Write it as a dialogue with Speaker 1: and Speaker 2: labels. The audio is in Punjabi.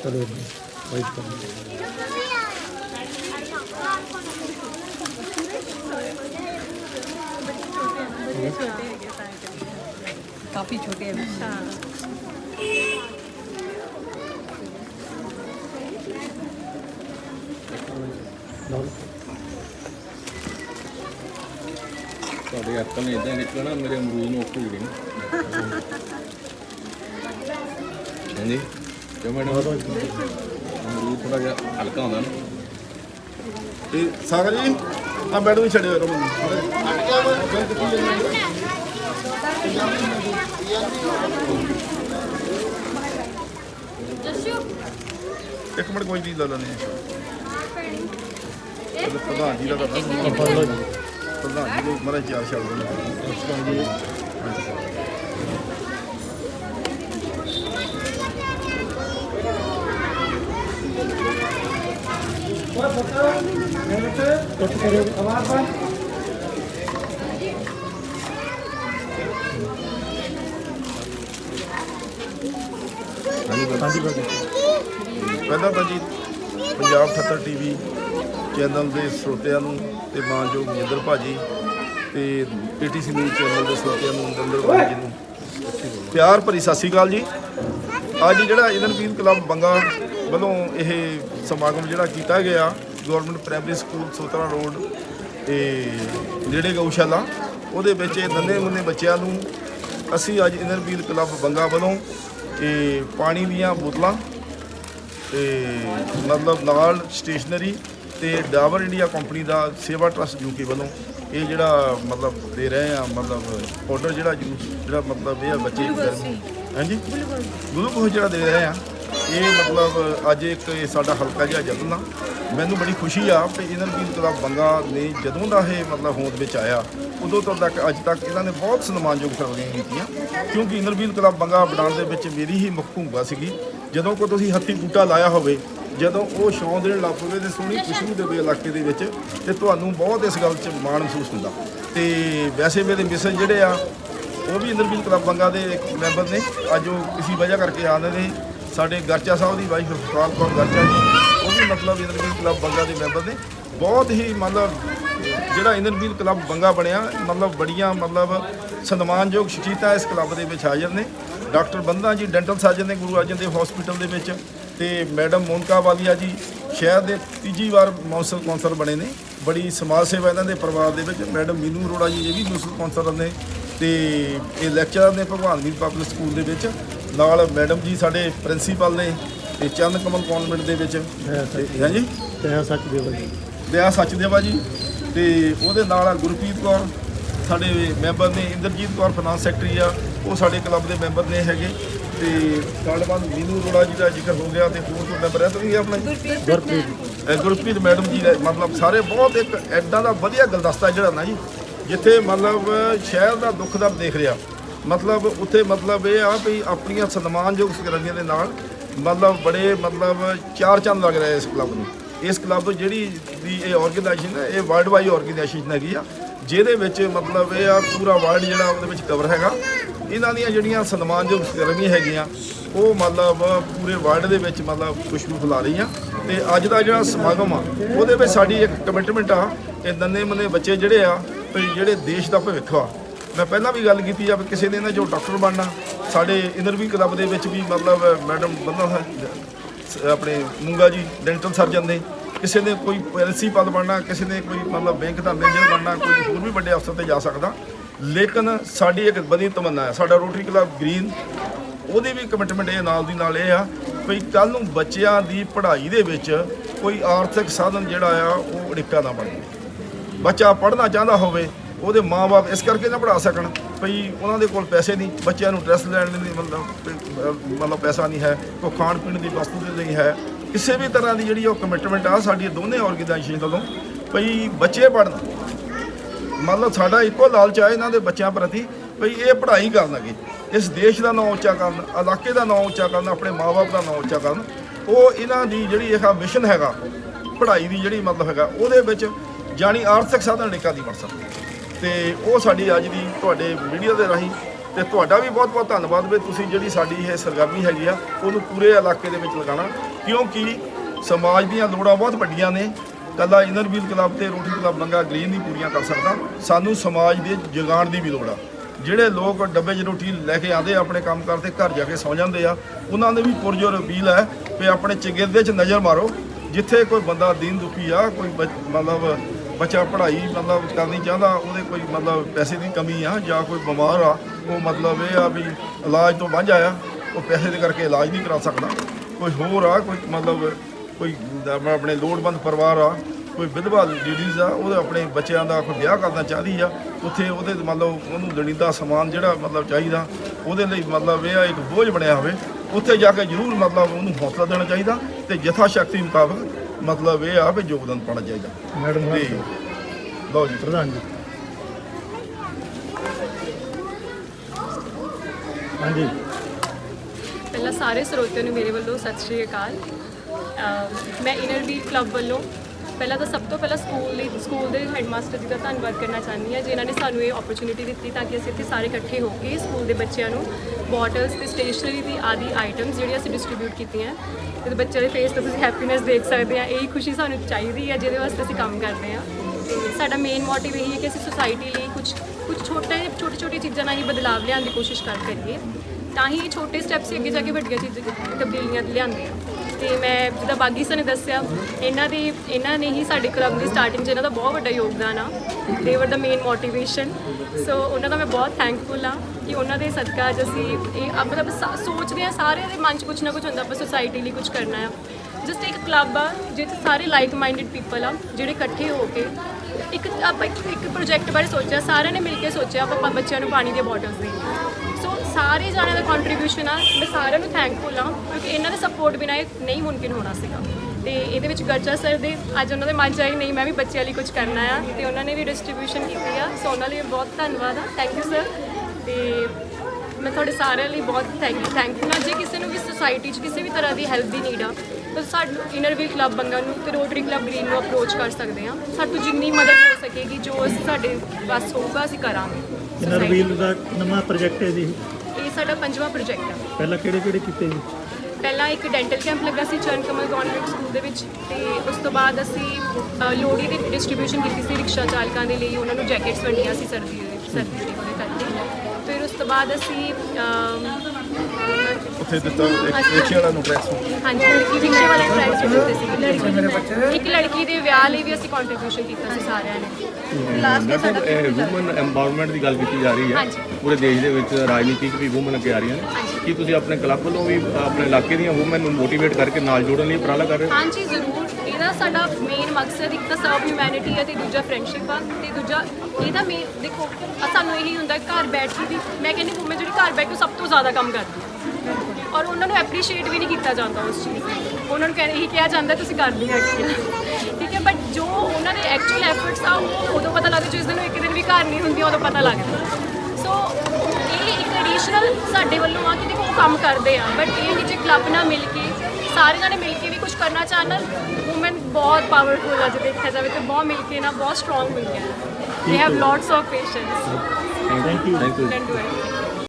Speaker 1: ਕਰ।
Speaker 2: ਕਾਫੀ ਛੋਟੇ ਹੈ ਹਾਂ
Speaker 1: ਨਾਲ
Speaker 3: ਤੁਹਾਡੇ ਅਕਲ ਨੇ ਇਦਾਂ ਨਿਕਲਣਾ ਮੇਰੇ ਅਮਰੂਦ ਨੂੰ ਔਖੀ ਹੋਣੀ ਹਾਂਜੀ। ਕਿਉਂ ਮੈਡਮ ਅਮਰੂਦ ਥੋੜਾ ਜਿਹਾ ਹਲਕਾ ਹੁੰਦਾ ਨਾ।
Speaker 4: ਇਹ ਸਾਗਰ ਜੀ ਆ ਬੈਡ ਵੀ ਛੱਡਿਓ ਇੱਕ ਮਿੰਟ ਕੋਈ ਚੀਜ਼ ਲੈ ਲੈਣੇ ਪ੍ਰਧਾਨ ਜੀ ਦਾ ਤਾਂ ਪ੍ਰਧਾਨ ਜੀ ਨੂੰ ਮਰੇ ਚਾਰ ਛੱਡ ਦਿੰਦੇ
Speaker 1: ਹਾਂਜੀ ਬਾਜੀ
Speaker 4: ਪਹਿਲਾਂ ਤਾਂ ਜੀ ਪੰਜਾਬ 78 ਟੀਵੀ ਚੈਨਲ ਦੇ ਸਰੋਤਿਆਂ ਨੂੰ ਤੇ ਮਾਨਯੋਗ ਮਨਿੰਦਰ ਭਾਜੀ ਤੇ ਪੀਟੀਸੀ ਨਿਊਜ਼ ਚੈਨਲ ਦੇ ਸਰੋਤਿਆਂ ਨੂੰ ਨਰਿੰਦਰ ਭਾਜੀ ਜੀ ਨੂੰ ਪਿਆਰ ਭਰੀ ਸਤਿ ਸ਼੍ਰੀ ਅਕਾਲ ਜੀ। ਅੱਜ ਜਿਹੜਾ ਇਨਰਵੀਨ ਕਲੱਬ ਬੰਗਾ ਵੱਲੋਂ ਇਹ ਸਮਾਗਮ ਜਿਹੜਾ ਕੀਤਾ ਗਿਆ government primary school Sotra road ਤੇ ਨੇੜੇ ਗਊਸ਼ਾਲਾ। ਉਹਦੇ ਵਿੱਚ ਇਹ ਨੰਨੇ ਮੁੰਨੇ ਬੱਚਿਆਂ ਨੂੰ ਅਸੀਂ ਅੱਜ ਇਨਰਵੀਨ ਕਲੱਬ ਬੰਗਾ ਵੱਲੋਂ ਇਹ ਪਾਣੀ ਦੀਆਂ ਬੋਤਲਾਂ ਤੇ ਮਤਲਬ ਨਾਲ ਸਟੇਸ਼ਨਰੀ ਤੇ ਡਾਬਰ ਇੰਡੀਆ ਕੰਪਨੀ ਦਾ ਸੇਵਾ ਟਰਸਟ ਯੂਕੇ ਵੱਲੋਂ ਇਹ ਜਿਹੜਾ ਮਤਲਬ ਦੇ ਰਹੇ ਆ ਮਤਲਬ ਪਾਊਡਰ ਜਿਹੜਾ ਜਿਹੜਾ ਮਤਲਬ ਇਹ ਆ ਬੱਚੇ ਹਾਂਜੀ? ਗਲੂਕੋਜ਼ ਜਿਹੜਾ ਦੇ ਰਹੇ ਆ। ਇਹ ਮਤਲਬ ਅੱਜ ਇੱਕ ਇਹ ਸਾਡਾ ਹਲਕਾ ਜਿਹਾ ਜਤਨ ਆ ਮੈਨੂੰ ਬੜੀ ਖੁਸ਼ੀ ਆ ਕਿ ਇਨਰਵੀਲ ਕਲੱਬ ਬੰਗਾ ਨੇ ਜਦੋਂ ਦਾ ਇਹ ਮਤਲਬ ਹੋਂਦ ਵਿੱਚ ਆਇਆ, ਉਦੋਂ ਤੋਂ ਤੱਕ ਅੱਜ ਤੱਕ ਇਹਨਾਂ ਨੇ ਬਹੁਤ ਸਨਮਾਨਯੋਗ ਸਰਵੀਆਂ ਕੀਤੀਆਂ। ਕਿਉਂਕਿ ਇਨਰਵੀਲ ਕਲੱਬ ਬੰਗਾ ਬਣਾਉਣ ਦੇ ਵਿੱਚ ਮੇਰੀ ਹੀ ਮੁੱਖ ਭੂਮਿਕਾ ਸੀਗੀ। ਜਦੋਂ ਕੋ ਤੁਸੀਂ ਹੱਥੀ ਬੂਟਾ ਲਾਇਆ ਹੋਵੇ, ਜਦੋਂ ਉਹ ਛਾਂ ਦੇਣ ਲੱਗ ਪਵੇ ਤੇ ਸੋਹਣੀ ਖੁਸ਼ਬੂ ਦੇਵੇ ਇਲਾਕੇ ਦੇ ਵਿੱਚ, ਤੇ ਤੁਹਾਨੂੰ ਬਹੁਤ ਇਸ ਗੱਲ 'ਚ ਮਾਣ ਮਹਿਸੂਸ ਹੁੰਦਾ। ਤੇ ਵੈਸੇ ਮੇਰੇ ਮਿਸਰ ਜਿਹੜੇ ਆ, ਉਹ ਵੀ ਇੰਦਰਵੀਲ ਕਲੱਬ ਬੰਗਾ ਦੇ ਇੱਕ ਮੈਂਬਰ ਨੇ। ਅੱਜ ਉਹ ਕਿਸੇ ਵਜ੍ਹਾ ਕਰਕੇ ਆਉਂਦੇ ਨੇ। ਸਾਡੇ ਗਰਚਾ ਸਾਹਿਬ ਦੀ ਵਾਈਫ ਸੁਖਪਾਲ ਕੌਰ ਗਰਚਾ ਜੀ, ਉਹ ਵੀ ਮਤਲਬ ਇੰਦਰਵੀਲ ਕਲੱਬ ਬੰਗਾ ਦੇ ਮੈਂਬਰ ਨੇ। ਬਹੁਤ ਹੀ ਮਤਲਬ ਜਿਹੜਾ ਇੰਦਰਵੀਲ ਕਲੱਬ ਬੰਗਾ ਬਣਿਆ, ਮਤਲਬ ਬੜੀਆਂ ਮਤਲਬ ਸਨਮਾਨਯੋਗ ਸ਼ਖਸੀਅਤਾਂ ਇਸ ਕਲੱਬ ਦੇ ਵਿੱਚ ਹਾਜ਼ਰ ਨੇ। ਡਾਕਟਰ ਬੰਦਾ ਜੀ, ਡੈਂਟਲ ਸਰਜਨ ਨੇ ਗੁਰੂ ਅਰਜਨ ਦੇਵ ਹਸਪੀਟਲ ਦੇ ਵਿੱਚ ਤੇ ਮੈਡਮ ਮੋਨਕਾ ਵਾਲੀਆ ਜੀ, ਸ਼ਹਿਰ ਦੇ ਤੀਜੀ ਵਾਰ ਮੌਸਲ ਕੌਂਸਲਰ ਬਣੇ ਨੇ। ਬੜੀ ਸਮਾਜ ਸੇਵਾ ਇਹਨਾਂ ਦੇ ਪਰਿਵਾਰ ਦੇ ਵਿੱਚ। ਮੈਡਮ ਮੀਨੂ ਅਰੋੜਾ ਜੀ, ਇਹ ਵੀ ਮੌਸਲ ਕੌਂਸਲਰ ਨੇ ਤੇ ਇਹ ਲੈਕਚਰਰ ਨੇ ਭਗਵਾਨ ਵੀਰ ਪਬਲਿਕ ਸਕੂਲ ਦੇ ਵਿੱਚ। ਨਾਲ ਮੈਡਮ ਜੀ ਸਾਡੇ ਪ੍ਰਿੰਸੀਪਲ ਨੇ ਤੇ ਚੰਦ ਕਮਲ ਕਨਵੈਂਟ ਦੇ ਵਿੱਚ। ਤੇ ਹਾਂਜੀ?
Speaker 1: ਤੇ ਸੱਚ ਦੇ ਬਾਜੀ
Speaker 4: ਦਇਆ ਸੱਚਦੇਵਾ ਜੀ। ਤੇ ਉਹਦੇ ਨਾਲ ਆ ਗੁਰਪ੍ਰੀਤ ਕੌਰ ਸਾਡੇ ਮੈਂਬਰ ਨੇ ਇੰਦਰਜੀਤ ਕੌਰ ਫਾਈਨਾਂਸ ਸੈਕਟਰੀ ਆ। ਉਹ ਸਾਡੇ ਕਲੱਬ ਦੇ ਮੈਂਬਰ ਨੇ ਹੈਗੇ। ਤੇ ਤਾਲਬਾਨ ਮੀਨੂ ਅਰੋੜਾ ਜੀ ਦਾ ਜ਼ਿਕਰ ਹੋ ਗਿਆ ਤੇ ਹੋਰ ਕੋਈ ਮੈਂਬਰ ਹੈ ਤੁਸੀਂ ਆਪਣਾ?
Speaker 1: ਗੁਰਪ੍ਰੀਤ
Speaker 4: ਇਹ ਗੁਰਪ੍ਰੀਤ ਮੈਡਮ ਜੀ ਦਾ ਮਤਲਬ ਸਾਰੇ ਬਹੁਤ ਇੱਕ ਐਡਾ ਦਾ ਵਧੀਆ ਗੁਲਦਸਤਾ ਜਿਹੜਾ ਨਾ ਜੀ ਜਿੱਥੇ ਮਤਲਬ ਸ਼ਹਿਰ ਦਾ ਦੁੱਖ ਦਰਦ ਦੇਖ ਰਿਹਾ। ਮਤਲਬ ਉੱਥੇ ਮਤਲਬ ਇਹ ਆ ਵੀ ਆਪਣੀਆਂ ਸਨਮਾਨਯੋਗ ਸਕਰਮੀਆਂ ਦੇ ਨਾਲ ਮਤਲਬ ਬੜੇ ਮਤਲਬ ਚਾਰ ਚੰਦ ਲੱਗ ਰਿਹਾ ਇਸ ਕਲੱਬ ਨੂੰ। ਇਸ ਕਲੱਬ ਜਿਹੜੀ ਵੀ ਇਹ ਆਰਗੇਨਾਈਜੇਸ਼ਨ ਹੈ, ਇਹ ਵਰਲਡ ਵਾਈਡ ਆਰਗੇਨਾਈਜੇਸ਼ਨ ਹੈਗੀ ਆ, ਜਿਹਦੇ ਵਿੱਚ ਮਤਲਬ ਇਹ ਆ ਪੂਰਾ ਵਰਲਡ ਜਿਹੜਾ ਉਹਦੇ ਵਿੱਚ ਕਵਰ ਹੈਗਾ। ਇਹਨਾਂ ਦੀਆਂ ਜਿਹੜੀਆਂ ਸਨਮਾਨਯੋਗ ਸਕਰਮੀਆਂ ਹੈਗੀਆਂ, ਉਹ ਮਤਲਬ ਪੂਰੇ ਵਰਲਡ ਦੇ ਵਿੱਚ ਮਤਲਬ ਖੁਸ਼ਬੂ ਫੈਲਾ ਰਹੀਆਂ। ਤੇ ਅੱਜ ਦਾ ਜਿਹੜਾ ਸਮਾਗਮ ਆ, ਉਹਦੇ ਵਿੱਚ ਸਾਡੀ ਇੱਕ ਕਮਿਟਮੈਂਟ ਆ ਕਿ ਨੰਨੇ ਮੰਨੇ ਬੱਚੇ ਜਿਹੜੇ ਆ ਜਿਹੜੇ ਦੇਸ਼ ਦਾ ਭਵਿੱਖ ਆ ਮੈਂ ਪਹਿਲਾਂ ਵੀ ਗੱਲ ਕੀਤੀ ਆ ਵੀ ਕਿਸੇ ਨੇ ਇਹਨਾਂ ਜੋ ਡਾਕਟਰ ਬਣਨਾ, ਸਾਡੇ ਇਨਰਵੀ ਕਲੱਬ ਦੇ ਵਿੱਚ ਵੀ ਮਤਲਬ ਮੈਡਮ ਬੰਦਾ ਹੈ ਆਪਣੇ ਮੂੰਗਾ ਜੀ, ਡੈਂਟਲ ਸਰਜਨ ਨੇ, ਕਿਸੇ ਨੇ ਕੋਈ ਪ੍ਰਿੰਸੀਪਲ ਬਣਨਾ, ਕਿਸੇ ਨੇ ਕੋਈ ਮਤਲਬ ਬੈਂਕ ਦਾ ਮੈਨੇਜਰ ਬਣਨਾ, ਕੋਈ ਹੋਰ ਵੀ ਵੱਡੇ ਅਫਸਰ ਤੇ ਜਾ ਸਕਦਾ। ਲੇਕਿਨ ਸਾਡੀ ਇੱਕ ਬੜੀ ਤਮੰਨਾ ਹੈ ਸਾਡਾ ਰੋਟਰੀ ਕਲੱਬ ਗ੍ਰੀਨ ਉਹਦੀ ਵੀ ਕਮਿਟਮੈਂਟ ਇਹ ਨਾਲ ਦੀ ਨਾਲ ਇਹ ਆ ਵੀ ਕੱਲ ਨੂੰ ਬੱਚਿਆਂ ਦੀ ਪੜ੍ਹਾਈ ਦੇ ਵਿੱਚ ਕੋਈ ਆਰਥਿਕ ਸਾਧਨ ਜਿਹੜਾ ਆ, ਉਹ ਅੜਿੱਕਾ ਨਾ ਬਣੇ ਬੱਚਾ ਪੜ੍ਹਨਾ ਚਾਹੁੰਦਾ ਹੋਵੇ ਉਹਦੇ ਮਾਪੇ ਇਸ ਕਰਕੇ ਨਾ ਪੜ੍ਹਾ ਸਕਣ ਭਈ ਉਹਨਾਂ ਦੇ ਕੋਲ ਪੈਸੇ ਨਹੀਂ, ਬੱਚਿਆਂ ਨੂੰ ਡਰੈਸ ਲੈਣ ਲਈ ਮਤਲਬ ਮਤਲਬ ਪੈਸਾ ਨਹੀਂ ਹੈ, ਕੋਈ ਖਾਣ ਪੀਣ ਦੀ ਵਸਤੂ ਦੇ ਲਈ ਹੈ। ਕਿਸੇ ਵੀ ਤਰ੍ਹਾਂ ਦੀ ਜਿਹੜੀ ਉਹ ਕਮਿਟਮੈਂਟ ਆ, ਸਾਡੀ ਦੋਨੇ ਆਰਗੇਨਾਈਜੇਸ਼ਨ ਵੱਲੋਂ ਭਈ ਬੱਚੇ ਪੜ੍ਹਨ। ਮਤਲਬ ਸਾਡਾ ਇੱਕੋ ਲਾਲਚ ਹੈ ਇਹਨਾਂ ਦੇ ਬੱਚਿਆਂ ਪ੍ਰਤੀ, ਭਈ ਇਹ ਪੜ੍ਹਾਈ ਕਰਨਗੇ ਇਸ ਦੇਸ਼ ਦਾ ਨਾਮ ਉੱਚਾ ਕਰਨ, ਇਲਾਕੇ ਦਾ ਨਾਮ ਉੱਚਾ ਕਰਨ, ਆਪਣੇ ਮਾਪੇ ਦਾ ਨਾਮ ਉੱਚਾ ਕਰਨ, ਉਹ ਇਹਨਾਂ ਦੀ ਜਿਹੜੀ ਇਹ ਮਿਸ਼ਨ ਹੈਗਾ, ਪੜ੍ਹਾਈ ਦੀ ਜਿਹੜੀ ਮਤਲਬ ਹੈਗਾ, ਉਹਦੇ ਵਿੱਚ ਜਾਣੀ ਆਰਥਿਕ ਸਾਧਨ ਨਿਕਾ ਦੀ ਬਣ ਸਕਦੀ ਤੇ ਉਹ ਸਾਡੀ ਅੱਜ ਦੀ ਤੁਹਾਡੇ ਮੀਡੀਆ ਦੇ ਰਾਹੀਂ ਤੇ ਤੁਹਾਡਾ ਵੀ ਬਹੁਤ ਬਹੁਤ ਧੰਨਵਾਦ ਵੀ ਤੁਸੀਂ ਜਿਹੜੀ ਸਾਡੀ ਇਹ ਸਰਗਰਮੀ ਹੈਗੀ ਆ, ਉਹਨੂੰ ਪੂਰੇ ਇਲਾਕੇ ਦੇ ਵਿੱਚ ਲਗਾਉਣਾ। ਕਿਉਂਕਿ ਸਮਾਜ ਦੀਆਂ ਲੋੜਾਂ ਬਹੁਤ ਵੱਡੀਆਂ ਨੇ। ਕੱਲਾ ਇਨਰ ਵੀਲ ਕਲੱਬ ਤੇ ਰੋਟੀ ਕਲੱਬ ਬੰਗਾ ਗ੍ਰੀਨ ਨਹੀਂ ਪੂਰੀਆਂ ਕਰ ਸਕਦਾ। ਸਾਨੂੰ ਸਮਾਜ ਦੇ ਜਗਾਣ ਦੀ ਵੀ ਲੋੜ ਆ। ਜਿਹੜੇ ਲੋਕ ਡੱਬੇ 'ਚ ਰੋਟੀ ਲੈ ਕੇ ਆਉਂਦੇ ਆ, ਆਪਣੇ ਕੰਮ ਕਰਦੇ ਘਰ ਜਾ ਕੇ ਸੌ ਜਾਂਦੇ ਆ, ਉਹਨਾਂ ਦੇ ਵੀ ਪੁਰਜੋਰ ਅਪੀਲ ਹੈ ਵੀ ਆਪਣੇ ਚਗਿਰਦੇ 'ਚ ਨਜ਼ਰ ਮਾਰੋ। ਜਿੱਥੇ ਕੋਈ ਬੰਦਾ ਦੀਨ ਦੁਖੀ ਆ, ਕੋਈ ਬੱਚ- ਮਤਲਬ ਬੱਚਾ ਪੜ੍ਹਾਈ ਮਤਲਬ ਕਰਨੀ ਚਾਹੁੰਦਾ, ਉਹਦੇ ਕੋਈ ਮਤਲਬ ਪੈਸੇ ਦੀ ਕਮੀ ਆ ਜਾਂ ਕੋਈ ਬਿਮਾਰ ਆ, ਉਹ ਮਤਲਬ ਇਹ ਆ ਵੀ ਇਲਾਜ ਤੋਂ ਵਾਂਝਾ ਆ, ਉਹ ਪੈਸੇ ਦੇ ਕਰਕੇ ਇਲਾਜ ਨਹੀਂ ਕਰਾ ਸਕਦਾ। ਕੋਈ ਹੋਰ ਆ, ਕੋਈ ਮਤਲਬ ਕੋਈ ਆਪਣੇ ਲੋੜਵੰਦ ਪਰਿਵਾਰ ਆ, ਕੋਈ ਵਿਧਵਾ ਲੇਡੀਜ਼ ਆ ਉਹਦੇ ਆਪਣੇ ਬੱਚਿਆਂ ਦਾ ਕੋਈ ਵਿਆਹ ਕਰਨਾ ਚਾਹਦੀ ਆ, ਉੱਥੇ ਉਹਦੇ ਮਤਲਬ ਉਹਨੂੰ ਲੋੜੀਂਦਾ ਸਮਾਨ ਜਿਹੜਾ ਮਤਲਬ ਚਾਹੀਦਾ, ਉਹਦੇ ਲਈ ਮਤਲਬ ਇਹ ਆ ਇੱਕ ਬੋਝ ਬਣਿਆ ਹੋਵੇ, ਉੱਥੇ ਜਾ ਕੇ ਜ਼ਰੂਰ ਮਤਲਬ ਉਹਨੂੰ ਹੌਸਲਾ ਦੇਣਾ ਚਾਹੀਦਾ ਤੇ ਯਥਾ ਸ਼ਕਤੀ ਮੁਤਾਬਕ ਮਤਲਬ ਇਹ ਆ ਵੀ ਯੋਗਦਾਨ ਪਾਉਣਾ ਚਾਹੀਦਾ।
Speaker 1: ਮੈਡਮ
Speaker 4: ਤੇ ਲਓ ਜੀ।
Speaker 1: ਪ੍ਰਧਾਨ ਜੀ। ਹਾਂਜੀ।
Speaker 2: ਪਹਿਲਾਂ ਸਾਰੇ ਸਰੋਤਿਆਂ ਨੂੰ ਮੇਰੇ ਵੱਲੋਂ ਸਤਿ ਸ਼੍ਰੀ ਅਕਾਲ। ਮੈਂ ਇਨਰ ਵੀ ਕਲੱਬ ਵੱਲੋਂ ਪਹਿਲਾਂ ਤਾਂ ਸਭ ਤੋਂ ਪਹਿਲਾਂ ਸਕੂਲ ਦੇ ਸਕੂਲ ਦੇ ਹੈਡਮਾਸਟਰ ਜੀ ਦਾ ਧੰਨਵਾਦ ਕਰਨਾ ਚਾਹੁੰਦੀ ਹਾਂ ਜਿਨ੍ਹਾਂ ਨੇ ਸਾਨੂੰ ਇਹ ਓਪਰਚੁਨਿਟੀ ਦਿੱਤੀ ਤਾਂ ਕਿ ਅਸੀਂ ਇੱਥੇ ਸਾਰੇ ਇਕੱਠੇ ਹੋ ਕੇ ਸਕੂਲ ਦੇ ਬੱਚਿਆਂ ਨੂੰ ਬੋਟਲਸ ਤੇ ਸਟੇਸ਼ਨਰੀ ਦੀ ਆਦਿ ਆਈਟਮਸ ਜਿਹੜੀਆਂ ਅਸੀਂ ਡਿਸਟ੍ਰੀਬਿਊਟ ਕੀਤੀਆਂ। ਤੇ ਬੱਚਿਆਂ ਦੇ ਫੇਸ ਤੇ ਤੁਸੀਂ ਹੈਪੀਨੈਸ ਦੇਖ ਸਕਦੇ ਆ ਇਹੀ ਖੁਸ਼ੀ ਸਾਨੂੰ ਚਾਹੀਦੀ ਹੈ, ਜਿਹਦੇ ਵਾਸਤੇ ਅਸੀਂ ਕੰਮ ਕਰਦੇ ਆ ਸਾਡਾ ਮੇਨ ਮੋਟਿਵ ਇਹ ਹੈ ਕਿ ਅਸੀਂ ਸੁਸਾਇਟੀ ਲਈ ਕੁਝ ਕੁਝ ਛੋਟੇ ਛੋਟੇ ਛੋਟੇ ਚੀਜ਼ਾਂ ਨਾਲ ਹੀ ਬਦਲਾਅ ਲਿਆਉਣ ਦੀ ਕੋਸ਼ਿਸ਼ ਕਰ ਕਰੀਏ। ਤਾਂ ਹੀ ਛੋਟੇ ਸਟੈਪਸ ਅੱਗੇ ਜਾ ਕੇ ਵੱਡੀਆਂ ਚੀਜ਼ਾਂ ਤਬਦੀਲੀਆਂ ਲਿਆਉਂਦੇ ਆ। ਤੇ ਮੈਂ ਜਿੱਦਾਂ ਬਾਗੀ ਸਰ ਨੇ ਦੱਸਿਆ, ਇਹਨਾਂ ਦੀ, ਇਹਨਾਂ ਨੇ ਹੀ ਸਾਡੇ ਕਲੱਬ ਦੀ ਸਟਾਰਟਿੰਗ 'ਚ ਇਹਨਾਂ ਦਾ ਬਹੁਤ ਵੱਡਾ ਯੋਗਦਾਨ ਆ। ਦੇ ਵਰ ਦਾ ਮੇਨ ਮੋਟੀਵੇਸ਼ਨ ਸੋ ਉਹਨਾਂ ਦਾ ਮੈਂ ਬਹੁਤ ਥੈਂਕਫੁਲ ਆ ਕਿ ਉਹਨਾਂ ਦੇ ਸਦਕਾ ਅੱਜ ਅਸੀਂ ਇਹ ਆ ਮਤਲਬ ਸਾ- ਸੋਚਦੇ ਆ ਸਾਰਿਆਂ ਦੇ ਮਨ 'ਚ ਕੁਝ ਨਾ ਕੁਝ ਹੁੰਦਾ ਆਪਾਂ ਸੋਸਾਇਟੀ ਲਈ ਕੁਝ ਕਰਨਾ ਆ। ਜਸਟ ਇੱਕ ਕਲੱਬ ਆ ਜਿੱਥੇ ਸਾਰੇ ਲਾਈਕ ਮਾਈਂਡਡ ਪੀਪਲ ਆ, ਜਿਹੜੇ ਇਕੱਠੇ ਹੋ ਕੇ ਇੱਕ ਆਪਾਂ ਇੱਕ ਇੱਕ ਪ੍ਰੋਜੈਕਟ ਬਾਰੇ ਸੋਚਿਆ, ਸਾਰਿਆਂ ਨੇ ਮਿਲ ਕੇ ਸੋਚਿਆ ਆਪਾਂ ਬੱਚਿਆਂ ਨੂੰ ਪਾਣੀ ਦੀਆਂ ਬੋਟਲਸ ਦੇਣੀਆਂ। ਸੋ ਸਾਰੇ ਜਾਣਿਆਂ ਦਾ ਕੰਟਰੀਬਿਊਸ਼ਨ ਆ, ਮੈਂ ਸਾਰਿਆਂ ਨੂੰ ਥੈਂਕਫੁਲ ਆ, ਕਿਉਂਕਿ ਇਹਨਾਂ ਦੇ ਸਪੋਰਟ ਬਿਨਾਂ ਇਹ ਨਹੀਂ ਮੁਮਕਿਨ ਹੋਣਾ ਸੀਗਾ। ਤੇ ਇਹਦੇ ਵਿੱਚ ਗਰਚਾ ਸਰ ਦੇ ਅੱਜ ਉਹਨਾਂ ਦੇ ਮਨ ਚ ਆਈ, ਨਹੀਂ, ਮੈਂ ਵੀ ਬੱਚਿਆਂ ਲਈ ਕੁਝ ਕਰਨਾ ਆ। ਤੇ ਉਹਨਾਂ ਨੇ ਵੀ ਡਿਸਟ੍ਰੀਬਿਊਸ਼ਨ ਕੀਤੀ ਆ, ਸੋ ਉਹਨਾਂ ਲਈ ਬਹੁਤ ਧੰਨਵਾਦ ਆ। ਥੈਂਕ ਯੂ ਸਰ ਤੇ ਮੈਂ ਤੁਹਾਡੇ ਸਾਰਿਆਂ ਲਈ ਬਹੁਤ ਥੈਂਕ ਯੂ ਥੈਂਕਫੁਲ ਹਾਂ ਜੇ ਕਿਸੇ ਨੂੰ ਵੀ ਸੁਸਾਇਟੀ 'ਚ ਕਿਸੇ ਵੀ ਤਰ੍ਹਾਂ ਦੀ ਹੈਲਪ ਦੀ ਨੀਡ ਆ, ਤਾਂ ਸਾਨੂੰ ਇਨਰ ਵੀਲ ਕਲੱਬ ਬੰਗਾ ਨੂੰ ਤੇ ਰੋਟਰੀ ਕਲੱਬ ਗ੍ਰੀਨ ਨੂੰ ਅਪਰੋਚ ਕਰ ਸਕਦੇ ਆ। ਸਾਡੀ ਜਿੰਨੀ ਮਦਦ ਹੋ ਸਕੇਗੀ, ਜੋ ਅਸੀਂ ਸਾਡੇ ਬਸ ਹੋਊਗਾ, ਅਸੀਂ ਕਰਾਂਗੇ।
Speaker 1: ਇਨਰ
Speaker 2: Society-
Speaker 1: ਵੀਲ ਦਾ ਨਵਾਂ ਪ੍ਰੋਜੈਕਟ ਹੈ ਜੀ
Speaker 2: ਇਹ? ਸਾਡਾ ਪੰਜਵਾਂ ਪ੍ਰੋਜੈਕਟ ਆ।
Speaker 1: ਪਹਿਲਾਂ ਕਿਹੜੇ ਕਿਹੜੇ ਕੀਤੇ ਜੀ?
Speaker 2: ਪਹਿਲਾਂ ਇੱਕ ਡੈਂਟਲ ਕੈਂਪ ਲੱਗਾ ਸੀ ਚਰਨ ਕਮਲ ਗਵਰਨਮੈਂਟ ਸਕੂਲ ਦੇ ਵਿੱਚ ਤੇ ਉਸ ਤੋਂ ਬਾਅਦ ਅਸੀਂ ਅ, ਲੋਹੜੀ ਦੀ ਡਿਸਟ੍ਰੀਬਿਊਸ਼ਨ ਕੀਤੀ ਸੀ ਰਿਕਸ਼ਾ ਚਾਲਕਾਂ ਦੇ ਲਈ ਉਹਨਾਂ ਨੂੰ ਜੈਕਟਸ ਵੰਡੀਆਂ ਸੀ ਸਰਦੀ ਦੇ ਸਰਦੀ ਦੇ ਕਰਕੇ। ਫਿਰ ਉਸ ਤੋਂ ਬਾਅਦ ਅਸੀਂ
Speaker 4: ਉੱਥੇ ਦਿੱਤਾ ਇੱਕ ਰਿਕਸ਼ੇ ਵਾਲਾ ਨੂੰ ਟਰੈਕਸ
Speaker 2: ਹਾਂਜੀ ਲੜਕੀ ਰਿਕਸ਼ੇ ਵਾਲੇ ਟ੍ਰਾਈਸ ਵੀ ਦਿੱਤੇ ਸੀ। ਇੱਕ ਲੜਕੀ ਦੇ ਵਿਆਹ ਲਈ ਵੀ ਅਸੀਂ ਕੰਟਰੀਬਿਊਸ਼ਨ ਕੀਤਾ ਸੀ ਸਾਰਿਆਂ ਨੇ। ਲਾਸਟ ਸਾਡਾ
Speaker 3: ਵੂਮਨ ਐਮਪਾਵਰਮੈਂਟ ਦੀ ਗੱਲ ਕੀਤੀ ਜਾ ਰਹੀ ਹੈ।
Speaker 2: ਹਾਂਜੀ।
Speaker 3: ਪੂਰੇ ਦੇਸ਼ ਦੇ ਵਿੱਚ ਰਾਜਨੀਤਿਕ ਵੀ ਵੂਮਨ ਅੱਗੇ ਆ ਰਹੀਆਂ ਨੇ। ਕੀ ਤੁਸੀਂ ਆਪਣੇ ਕਲੱਬ ਵੱਲੋਂ ਵੀ ਆਪਣੇ ਇਲਾਕੇ ਦੀਆਂ ਵੂਮਨ ਨੂੰ ਮੋਟੀਵੇਟ ਕਰਕੇ ਨਾਲ ਜੋੜਨ ਲਈ ਉਪਰਾਲਾ ਕਰ ਰਹੇ ਹੋ?
Speaker 2: ਹਾਂਜੀ ਜ਼ਰੂਰ। ਸਾਡਾ ਮੇਨ ਮਕਸਦ ਇੱਕ ਤਾਂ ਸਰਵ ਹਿਊਮੈਨਿਟੀ ਹੈ ਤੇ ਦੂਜਾ ਫਰੈਂਡਸ਼ਿਪ ਆ ਤੇ ਦੂਜਾ ਇਹਦਾ ਮੇਨ ਦੇਖੋ, ਅ ਸਾਨੂੰ ਇਹੀ ਹੁੰਦਾ ਘਰ ਬੈਠ ਕੇ ਵੀ, ਮੈਂ ਕਹਿੰਦੀ ਵੂਮਨ ਜਿਹੜੀ ਘਰ ਬੈਠ ਕੇ ਸਭ ਤੋਂ ਜ਼ਿਆਦਾ ਕੰਮ ਕਰਦੀ ਹੈ। ਔਰ ਉਹਨਾਂ ਨੂੰ ਐਪਰੀਸ਼ੀਏਟ ਵੀ ਨਹੀਂ ਕੀਤਾ ਜਾਂਦਾ ਉਸ ਚੀਜ਼ ਨੂੰ। ਉਹਨਾਂ ਨੂੰ ਕਹਿੰਦੇ ਇਹੀ ਕਿਹਾ ਜਾਂਦਾ, ਤੁਸੀਂ ਕਰਦੀਆਂ ਕੀ ਆ ਠੀਕ ਹੈ ਬਟ ਜੋ ਉਹਨਾਂ ਦੇ ਐਕਚੁਅਲ ਐਫਰਟਸ ਆ, ਉਹ ਉਦੋਂ ਪਤਾ ਲੱਗਦਾ, ਜਿਸ ਦਿਨ ਉਹ ਇੱਕ ਦਿਨ ਵੀ ਘਰ ਨਹੀਂ ਹੁੰਦੀ ਉਦੋਂ ਪਤਾ ਲੱਗਦਾ। ਸੋ ਇਹ ਇੱਕ ਐਡੀਸ਼ਨਲ ਸਾਡੇ ਵੱਲੋਂ ਆ ਕਿ ਦੇਖੋ, ਉਹ ਕੰਮ ਕਰਦੇ ਆ ਬਟ ਇਹ ਕਿ ਜੇ ਕਲੱਬ ਨਾਲ ਮਿਲ ਕੇ ਸਾਰਿਆਂ ਨੇ ਮਿਲ ਕੇ ਵੀ ਕੁਝ ਕਰਨਾ ਚਾਹਣ ਔਮਨ ਬਹੁਤ ਪਾਵਰਫੁਲ ਆ ਜੇ ਦੇਖਿਆ ਜਾਵੇ ਤੇ ਬਹੁਤ ਮਿਲ ਕੇ ਨਾ ਬਹੁਤ ਸਟਰੋਂਗ ਹੁੰਦੀਆਂ ਨੇ they have lots of patience
Speaker 1: thank you
Speaker 3: thank you